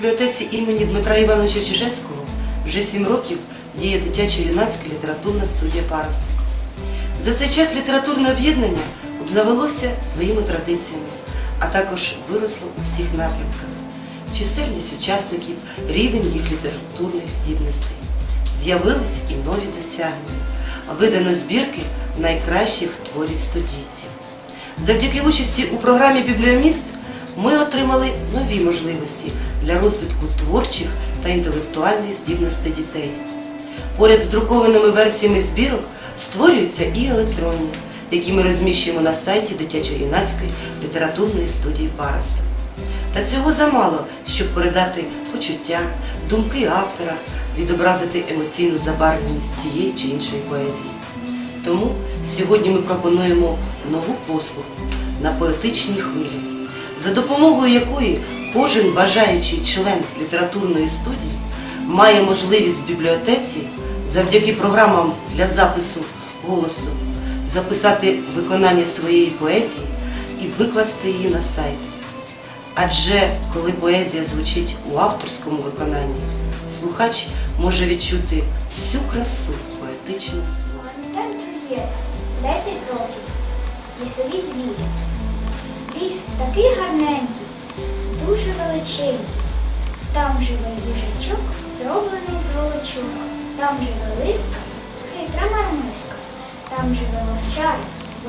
бібліотеці імені Дмитра Івановича Чижецького вже сім років діє дитячо-юнацька літературна студія Паросток. За цей час літературне об'єднання обзавелося своїми традиціями, а також виросло у всіх напрямках. Чисельність учасників, рівень їх літературних здібностей. З'явились і нові досягнення, видано збірки найкращих творів студійців. Завдяки участі у програмі Бібліоміст ми отримали нові можливості для розвитку творчих та інтелектуальних здібностей дітей. Поряд з друкованими версіями збірок створюються і електронні, які ми розміщуємо на сайті дитячо-юнацької літературної студії Параста. Та цього замало, щоб передати почуття, думки автора, відобразити емоційну забарвленість тієї чи іншої поезії. Тому сьогодні ми пропонуємо нову послугу на поетичній хвилі, за допомогою якої кожен бажаючий член літературної студії має можливість в бібліотеці завдяки програмам для запису голосу записати виконання своєї поезії і викласти її на сайт. Адже коли поезія звучить у авторському виконанні, слухач може відчути всю красу поетичного слова. Олександру є 10 років. Лісові звірі. Ліс такий гарненький, дуже величезний. Там живе їжачок, зроблений з волочука. Там живе лиска, хитра мармиска. Там живе вовчар,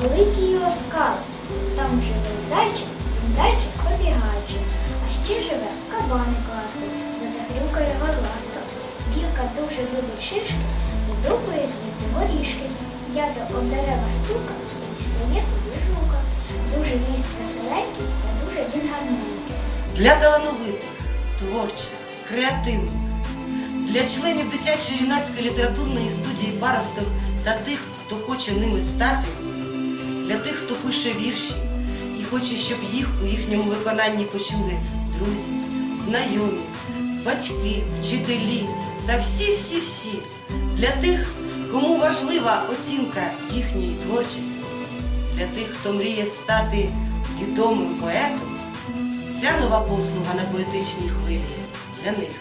великий і оскал. Там живе зайчик, він зайчик побігаючий. А ще живе кабаник класний, затахрюкає горласто. Білка дуже любить шишки, видобує звідти горішки. Ято об дерева стука, ліс веселенький та дуже він гарненький. Для талановитих, творчих, креативних, для членів дитячої юнацької літературної студії Паросток та тих, хто хоче ними стати, для тих, хто пише вірші і хоче, щоб їх у їхньому виконанні почули друзі, знайомі, батьки, вчителі та всі-всі-всі, для тих, кому важлива оцінка їхньої творчості, для тих, хто мріє стати відомим поетом. Ця нова послуга на поетичній хвилі для них.